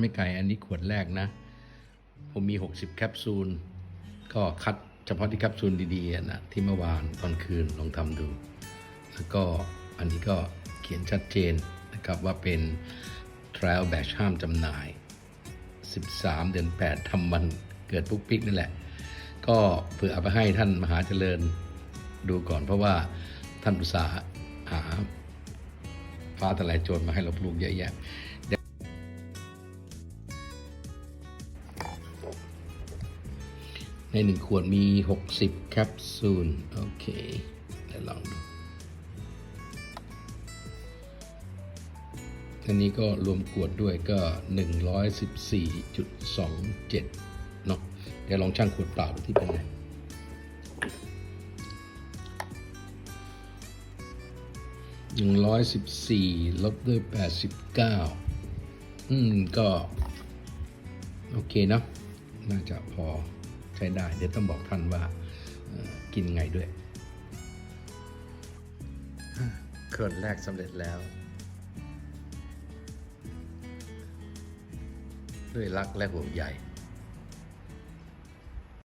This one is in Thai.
ไม่ไกล อันนี้ขวดแรกนะ ผมมี 60 แคปซูล ก็คัดเฉพาะที่แคปซูลดีๆนะที่เมื่อวานตอนคืนลองทำดู แล้วก็อันนี้ก็เขียนชัดเจนนะครับว่าเป็น trial batch ห้ามจำหน่าย 13 เดือน 8ทำวันเกิดปุ๊กปิ๊กนั่นแหละ ก็เผื่อเอาไปให้ท่านมหาเจริญดูก่อนเพราะว่าท่านอุตสาห์หาฟ้าทลายโจรมาให้เราปลูกเยอะแยะ ในหนึ่งขวดมี 60 แคปซูล โอเคเดี๋ยวลองดูอันนี้ก็รวมขวดด้วยก็ 114.27 เนาะเดี๋ยวลองช่างขวดเปล่าดูที่เป็นไงหนึ่งร้อยสิบสี่ลบด้วยแปดสิบเก้าอืม ก็ โอเคเนาะน่าจะพอ ใช้ได้ เดี๋ยวต้องบอกท่านว่ากินไงด้วยเครื่องแรกสำเร็จแล้ว ด้วยรักและห่วงใย